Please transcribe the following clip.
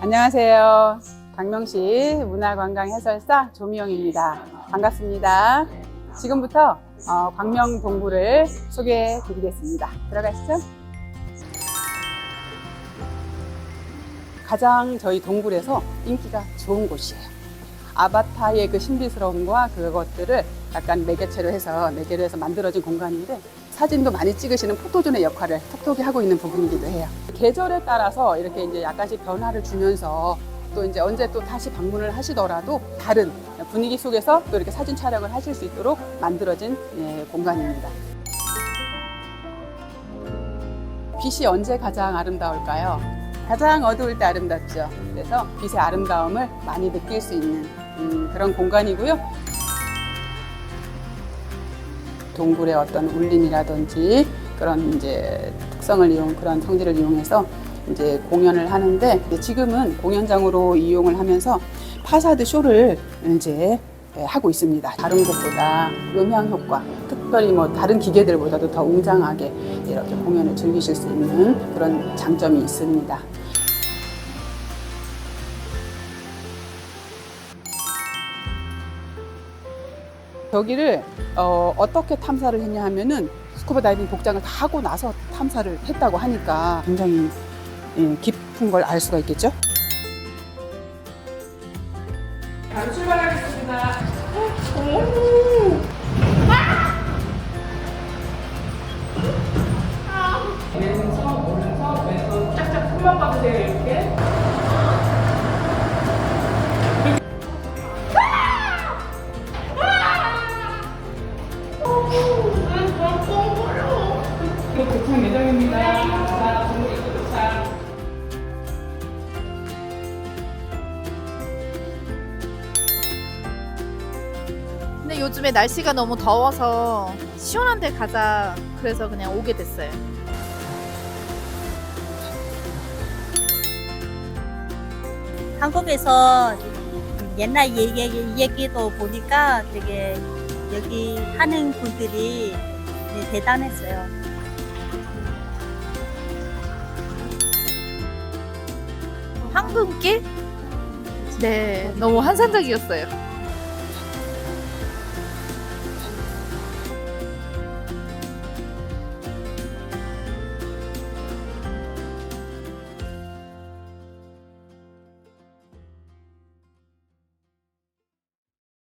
안녕하세요. 강명시 문화관광 해설사 조미영입니다. 반갑습니다. 지금부터 어, 광명 동굴을 소개해 드리겠습니다. 들어가시죠. 가장 저희 동굴에서 인기가 좋은 곳이에요. 아바타의 그 신비스러움과 그것들을 약간 매개체로 해서 매개로 해서 만들어진 공간인데 사진도 많이 찍으시는 포토존의 역할을 톡톡히 하고 있는 부분이기도 해요. 계절에 따라서 이렇게 이제 약간씩 변화를 주면서 또 이제 언제 또 다시 방문을 하시더라도 다른 분위기 속에서 또 이렇게 사진 촬영을 하실 수 있도록 만들어진 예, 공간입니다. 빛이 언제 가장 아름다울까요? 가장 어두울 때 아름답죠. 그래서 빛의 아름다움을 많이 느낄 수 있는 음, 그런 공간이고요. 동굴의 어떤 울림이라든지 그런 이제 특성을 이용 그런 성질을 이용해서 이제 공연을 하는데 지금은 공연장으로 이용을 하면서 파사드 쇼를 이제 예, 하고 있습니다. 다른 곳보다 음향 효과, 특별히 뭐 다른 기계들보다도 더 웅장하게 이렇게 공연을 즐기실 수 있는 그런 장점이 있습니다. 여기를 어, 어떻게 탐사를 했냐 하면은 스쿠버 다이빙 복장을 다 하고 나서 탐사를 했다고 하니까 굉장히 예, 깊은 걸 알 수가 있겠죠? 바로 출발하겠습니다. 봐주세요 이렇게. 입구 도착. 근데 요즘에 날씨가 너무 더워서 시원한 데 가자. 그래서 그냥 오게 됐어요. 한국에서 옛날 얘기, 얘기도 보니까 되게 여기 하는 분들이 네, 대단했어요. 황금길? 네, 너무 환상적이었어요.